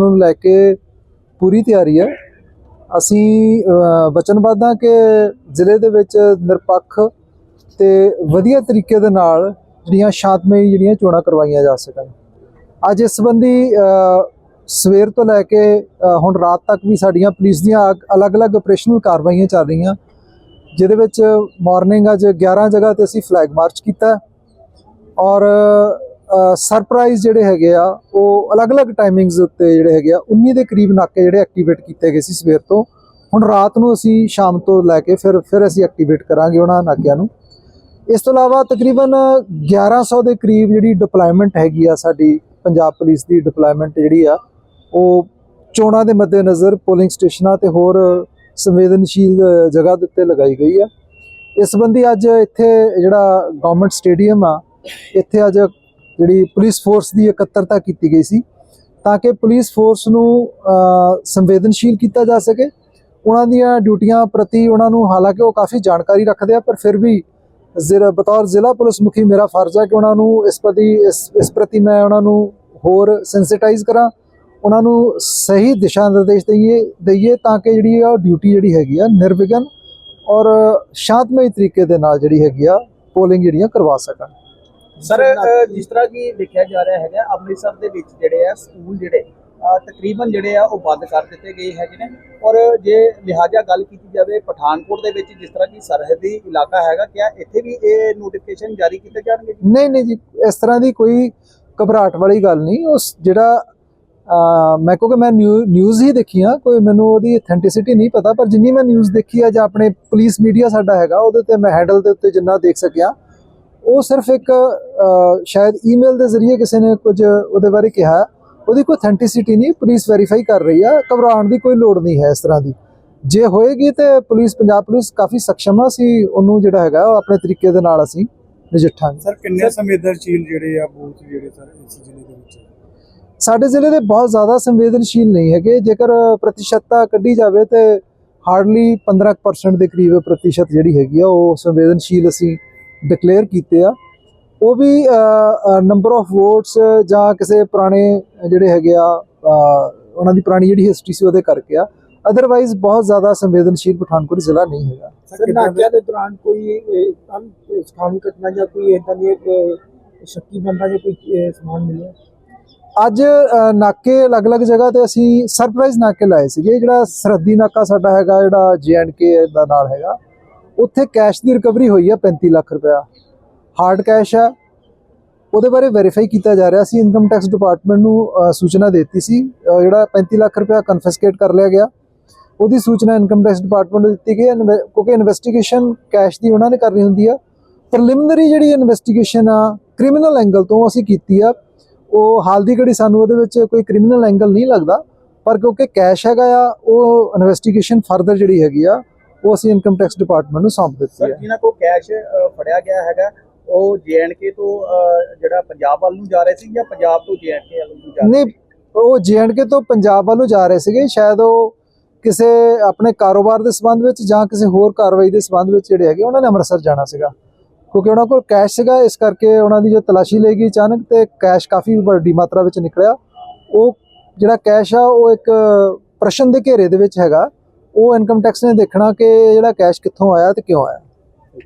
ਨੂੰ ਲੈ ਕੇ ਪੂਰੀ ਤਿਆਰੀ ਹੈ। ਅਸੀਂ ਵਚਨਬੱਧ ਹਾਂ ਕਿ ਜ਼ਿਲ੍ਹੇ ਦੇ ਵਿੱਚ ਨਿਰਪੱਖ ਤੇ ਵਧੀਆ ਤਰੀਕੇ ਦੇ ਨਾਲ ਜਿਹੜੀਆਂ ਸ਼ਾਂਤਮਈ ਜਿਹੜੀਆਂ ਚੋਣਾਂ ਕਰਵਾਈਆਂ ਜਾ ਸਕਣ। ਅੱਜ ਇਸ ਸੰਬੰਧੀ ਸਵੇਰ ਤੋਂ ਲੈ ਕੇ ਹੁਣ ਰਾਤ ਤੱਕ ਵੀ ਸਾਡੀਆਂ ਪੁਲਿਸ ਦੀਆਂ ਅਲੱਗ-ਅਲੱਗ ਆਪਰੇਸ਼ਨਲ ਕਾਰਵਾਈਆਂ ਚੱਲ ਰਹੀਆਂ। ਜਿਹਦੇ ਵਿੱਚ ਮਾਰਨਿੰਗ ਅੱਜ 11 ਜਗ੍ਹਾ ਤੇ ਅਸੀਂ ਫਲੈਗ ਮਾਰਚ ਕੀਤਾ। ਔਰ ਸਰਪ੍ਰਾਈਜ਼ ਜਿਹੜੇ ਹੈਗੇ ਆ, ਉਹ ਅਲੱਗ-ਅਲੱਗ ਟਾਈਮਿੰਗਸ ਉੱਤੇ ਜਿਹੜੇ ਹੈਗੇ ਆ 19 ਦੇ ਕਰੀਬ ਨਾਕੇ ਜਿਹੜੇ ਐਕਟੀਵੇਟ ਕੀਤੇ ਗਏ ਸੀ ਸਵੇਰ ਤੋਂ। ਹੁਣ ਰਾਤ ਨੂੰ ਅਸੀਂ ਸ਼ਾਮ ਤੋਂ ਲੈ ਕੇ ਫਿਰ ਫਿਰ ਅਸੀਂ ਐਕਟੀਵੇਟ ਕਰਾਂਗੇ ਉਹਨਾਂ ਨਾਕਿਆਂ ਨੂੰ। ਇਸ ਤੋਂ ਇਲਾਵਾ ਤਕਰੀਬਨ 1100 ਦੇ ਕਰੀਬ ਜਿਹੜੀ ਡਿਪਲੋਇਮੈਂਟ ਹੈਗੀ ਆ ਸਾਡੀ ਪੰਜਾਬ ਪੁਲਿਸ ਦੀ ਡਿਪਲੋਇਮੈਂਟ ਜਿਹੜੀ ਆ, ਉਹ ਚੋਣਾਂ ਦੇ ਮੱਦੇਨਜ਼ਰ ਪੋਲਿੰਗ ਸਟੇਸ਼ਨਾਂ ਤੇ ਹੋਰ ਸੰਵੇਦਨਸ਼ੀਲ ਜਗ੍ਹਾ ਦੇ ਉੱਤੇ ਲਗਾਈ ਗਈ ਆ। ਇਸ ਸੰਬੰਧੀ ਅੱਜ ਇੱਥੇ ਜਿਹੜਾ ਗਵਰਨਮੈਂਟ ਸਟੇਡੀਅਮ ਆ, ਇੱਥੇ ਅੱਜ ਜਿਹੜੀ ਪੁਲਿਸ ਫੋਰਸ ਦੀ ਇਕੱਤਰਤਾ ਕੀਤੀ ਗਈ ਸੀ, ਤਾਂ ਕਿ ਪੁਲਿਸ ਫੋਰਸ ਨੂੰ ਸੰਵੇਦਨਸ਼ੀਲ ਕੀਤਾ ਜਾ ਸਕੇ। ਉਹਨਾਂ ਦੀਆਂ ਡਿਊਟੀਆਂ ਪ੍ਰਤੀ ਉਹਨਾਂ ਨੂੰ ਹਾਲਾਂਕਿ ਉਹ ਕਾਫੀ ਜਾਣਕਾਰੀ ਰੱਖਦੇ ਆ, ਪਰ ਫਿਰ ਵੀ ਜ਼ਿਲ੍ਹਾ, ਬਤੌਰ ਜ਼ਿਲ੍ਹਾ ਪੁਲਿਸ ਮੁਖੀ ਮੇਰਾ ਫਰਜ਼ ਹੈ ਕਿ ਉਹਨਾਂ ਨੂੰ ਇਸ ਪ੍ਰਤੀ, ਇਸ ਇਸ ਪ੍ਰਤੀ ਮੈਂ ਉਹਨਾਂ ਨੂੰ ਹੋਰ ਸੈਂਸਿਟਾਈਜ਼ ਕਰਾਂ। ਉਹਨਾਂ ਨੂੰ ਸਹੀ ਦਿਸ਼ਾ ਨਿਰਦੇਸ਼ ਦਈਏ ਦਈਏ ਤਾਂ ਕਿ ਜਿਹੜੀ ਆ ਡਿਊਟੀ ਜਿਹੜੀ ਹੈਗੀ ਆ ਨਿਰਵਿਘਨ ਔਰ ਸ਼ਾਂਤਮਈ ਤਰੀਕੇ ਦੇ ਨਾਲ ਜਿਹੜੀ ਹੈਗੀ ਆ ਪੋਲਿੰਗ ਜਿਹੜੀਆਂ ਕਰਵਾ ਸਕਣ। ਸਰ, ਜਿਸ ਤਰ੍ਹਾਂ ਕਿ ਦੇਖਿਆ ਜਾ ਰਿਹਾ ਹੈਗਾ, ਅੰਮ੍ਰਿਤਸਰ ਦੇ ਵਿੱਚ ਜਿਹੜੇ ਆ, ਸਕੂਲ ਜਿਹੜੇ ਤਕਰੀਬਨ ਜਿਹੜੇ ਆ, ਉਹ ਬੰਦ ਕਰ ਦਿੱਤੇ ਗਏ ਹੈਗੇ ਨੇ। ਔਰ ਜੇ ਲਿਹਾਜ਼ਾ ਗੱਲ ਕੀਤੀ ਜਾਵੇ, ਪਠਾਨਕੋਟ ਦੇ ਵਿੱਚ ਜਿਸ ਤਰ੍ਹਾਂ ਕਿ ਸਰਹੱਦੀ ਇਲਾਕਾ ਹੈਗਾ, ਕਿਆ ਇੱਥੇ ਵੀ ਇਹ ਨੋਟੀਫਿਕੇਸ਼ਨ ਜਾਰੀ ਕੀਤੇ ਜਾਣਗੇ ਨਹੀਂ ਨਹੀਂ ਜੀ, ਇਸ ਤਰ੍ਹਾਂ ਦੀ ਕੋਈ ਘਬਰਾਹਟ ਵਾਲੀ ਗੱਲ ਨਹੀਂ। ਉਸ ਜਿਹੜਾ ਮੈਂ ਕਿਉਂਕਿ ਮੈਂ ਨਿਊਜ਼ ਹੀ ਦੇਖੀ ਆ ਕੋਈ ਮੈਨੂੰ ਉਹਦੀ ਅਥੈਂਟਿਸਿਟੀ ਨਹੀਂ ਪਤਾ, ਪਰ ਜਿੰਨੀ ਮੈਂ ਨਿਊਜ਼ ਦੇਖੀ ਆ, ਜਾਂ ਆਪਣੇ ਪੁਲਿਸ ਮੀਡੀਆ ਸਾਡਾ ਹੈਗਾ, ਉਹਦੇ ਤੇ ਮੈਂ ਹੈਂਡਲ ਦੇ ਉੱਤੇ ਜਿੰਨਾ ਦੇਖ ਸਕਿਆ ਉਹ ਸਿਰਫ ਇੱਕ ਸ਼ਾਇਦ ਈਮੇਲ ਦੇ ਜ਼ਰੀਏ ਕਿਸੇ ਨੇ ਕੁਝ ਉਹਦੇ ਬਾਰੇ ਕਿਹਾ ਉਹਦੀ ਕੋਈ ਅਥੈਂਟਿਸਿਟੀ ਨਹੀਂ ਪੁਲਿਸ ਵੈਰੀਫਾਈ ਕਰ ਰਹੀ ਆ। ਘਬਰਾਉਣ ਦੀ ਕੋਈ ਲੋੜ ਨਹੀਂ ਹੈ ਇਸ ਤਰ੍ਹਾਂ ਦੀ। ਜੇ ਹੋਏਗੀ ਤੇ ਪੁਲਿਸ ਪੰਜਾਬ ਪੁਲਿਸ ਕਾਫੀ ਸક્ષਮ ਆ। ਸੀ ਉਹਨੂੰ ਜਿਹੜਾ ਹੈਗਾ ਉਹ ਆਪਣੇ ਤਰੀਕੇ ਦੇ ਨਾਲ ਅਸੀਂ ਨਜਿੱਠਾਂਗੇ। ਸਰ ਕਿੰਨੇ ਸੰਵੇਦਨਸ਼ੀਲ ਜਿਹੜੇ ਆ ਬੂਥ ਜਿਹੜੇ ਸਰ ਇਸ ਜ਼ਿਲ੍ਹੇ ਦੇ ਵਿੱਚ? ਸਾਡੇ ਜ਼ਿਲ੍ਹੇ ਦੇ ਬਹੁਤ ਜ਼ਿਆਦਾ ਸੰਵੇਦਨਸ਼ੀਲ ਨਹੀਂ ਹੈਗੇ। ਜੇਕਰ ਪ੍ਰਤੀਸ਼ਤਤਾ ਕੱਢੀ ਜਾਵੇ ਤੇ ਹਾਰਡਲੀ 15% ਦੇ ਕਰੀਬ ਪ੍ਰਤੀਸ਼ਤ ਜਿਹੜੀ ਹੈਗੀ ਆ ਉਹ ਸੰਵੇਦਨਸ਼ੀਲ ਅਸੀਂ ਡਿਕਲੇਅਰ ਕੀਤੇ ਆ ਉਹ ਵੀ ਨੰਬਰ ਆਫ ਵੋਟਸ ਜਾਂ ਕਿਸੇ ਪੁਰਾਣੇ ਜਿਹੜੇ ਹੈਗੇ ਆ ਉਹਨਾਂ ਦੀ ਪੁਰਾਣੀ ਜਿਹੜੀ ਹਿਸਟਰੀ ਸੀ ਉਹਦੇ ਕਰਕੇ ਆ। ਅਦਰਵਾਈਜ਼ ਬਹੁਤ ਜ਼ਿਆਦਾ ਸੰਵੇਦਨਸ਼ੀਲ ਪਠਾਨਕੋਟ ਜ਼ਿਲ੍ਹਾ ਨਹੀਂ ਹੈਗਾ। ਸਰ ਨਾਕਿਆਂ ਦੇ ਦੌਰਾਨ ਕੋਈ ਸਥਾਨੀ ਘਟਨਾ ਜਾਂ ਕੋਈ ਇਦਾਂ ਦੀ ਸ਼ੱਕੀ ਬੰਦਾ ਜਾਂ ਕੋਈ ਸਮਾਨ ਮਿਲਿਆ? ਅੱਜ ਨਾਕੇ ਅਲੱਗ-ਅਲੱਗ ਜਗ੍ਹਾ ਤੇ ਅਸੀਂ ਸਰਪ੍ਰਾਈਜ਼ ਨਾਕੇ ਲਾਏ ਸੀਗੇ ਜਿਹੜਾ ਸਰਹੱਦੀ ਨਾਕਾ ਸਾਡਾ ਹੈਗਾ ਜਿਹੜਾ ਕੇ ਦਾ ਨਾਲ ਹੈਗਾ। ਉੱਥੇ ਕੈਸ਼ ਦੀ ਰਿਕਵਰੀ ਹੋਈ ਆ 35 ਲੱਖ ਰੁਪਇਆ। ਹਾਰਡ ਕੈਸ਼ ਆ। ਉਹਦੇ ਬਾਰੇ ਵੈਰੀਫਾਈ ਕੀਤਾ ਜਾ ਰਿਹਾ ਸੀ। ਇਨਕਮ ਟੈਕਸ ਡਿਪਾਰਟਮੈਂਟ ਨੂੰ ਸੂਚਨਾ ਦੇ ਦਿੱਤੀ ਸੀ। ਜਿਹੜਾ 35 ਲੱਖ ਰੁਪਇਆ ਕਨਫਿਸਕੇਟ ਕਰ ਲਿਆ ਗਿਆ, ਉਹਦੀ ਸੂਚਨਾ ਇਨਕਮ ਟੈਕਸ ਡਿਪਾਰਟਮੈਂਟ ਨੂੰ ਦਿੱਤੀ ਗਈ ਇਨਵੈ- ਕਿਉਂਕਿ ਇਨਵੈਸਟੀਗੇਸ਼ਨ ਕੈਸ਼ ਦੀ ਉਹਨਾਂ ਨੇ ਕਰਨੀ ਹੁੰਦੀ ਆ। ਪ੍ਰੀਲਿਮਿਨਰੀ ਜਿਹੜੀ ਇਨਵੈਸਟੀਗੇਸ਼ਨ ਆ ਕ੍ਰਿਮੀਨਲ ਐਂਗਲ ਤੋਂ ਅਸੀਂ ਕੀਤੀ ਆ। ਉਹ ਹਾਲ ਦੀ ਘੜੀ ਸਾਨੂੰ ਉਹਦੇ ਵਿੱਚ ਕੋਈ ਕ੍ਰਿਮੀਨਲ ਐਂਗਲ ਨਹੀਂ ਲੱਗਦਾ। ਪਰ ਕਿਉਂਕਿ ਕੈਸ਼ ਹੈਗਾ ਆ, ਉਹ ਇਨਵੈਸਟੀਗੇਸ਼ਨ ਫਰਦਰ ਜਿਹੜੀ ਹੈਗੀ ਆ ਉਹ ਅਸੀਂ ਇਨਕਮ ਟੈਕਸ ਡਿਪਾਰਟਮੈਂਟ ਨੂੰ ਸੌਂਪ ਦਿੱਤੀ ਹੈ। ਜਿਨ੍ਹਾਂ ਕੋ ਕੈਸ਼ ਫੜਿਆ ਗਿਆ ਹੈਗਾ ਉਹ ਕੇ ਤੋਂ ਜਿਹੜਾ ਪੰਜਾਬ ਵੱਲ ਨੂੰ ਜਾ ਰਹੇ ਸੀ ਜਾਂ ਪੰਜਾਬ ਤੋਂ ਕੇ ਵੱਲ ਨੂੰ ਜਾ ਰਹੇ ਨਹੀਂ ਉਹ ਕੇ ਤੋਂ ਪੰਜਾਬ ਵੱਲੋਂ ਜਾ ਰਹੇ ਸੀਗੇ। ਸ਼ਾਇਦ ਉਹ ਕਿਸੇ ਆਪਣੇ ਕਾਰੋਬਾਰ ਦੇ ਸੰਬੰਧ ਵਿੱਚ ਜਾਂ ਕਿਸੇ ਹੋਰ ਕਾਰਵਾਈ ਦੇ ਸੰਬੰਧ ਵਿੱਚ ਜਿਹੜੇ ਹੈਗੇ ਉਹਨਾਂ ਨੇ ਅੰਮ੍ਰਿਤਸਰ ਜਾਣਾ ਸੀਗਾ। ਕਿਉਂਕਿ ਉਹਨਾਂ ਕੋਲ ਕੈਸ਼ ਸੀਗਾ ਇਸ ਕਰਕੇ ਉਹਨਾਂ ਦੀ ਜੋ ਤਲਾਸ਼ੀ ਲਈ ਗਈ ਅਚਾਨਕ ਤੇ ਕੈਸ਼ ਕਾਫੀ ਵੱਡੀ ਮਾਤਰਾ ਵਿੱਚ ਨਿਕਲਿਆ। ਉਹ ਜਿਹੜਾ ਕੈਸ਼ ਆ ਉਹ ਇੱਕ ਪ੍ਰਸ਼ਨ ਦੇ ਘੇਰੇ ਦੇ ਵਿੱਚ ਹੈਗਾ। ਉਹ ਇਨਕਮ ਟੈਕਸ ਨੇ ਦੇਖਣਾ ਕਿ ਜਿਹੜਾ ਕੈਸ਼ ਕਿੱਥੋਂ ਆਇਆ ਤੇ ਕਿਉਂ ਆਇਆ।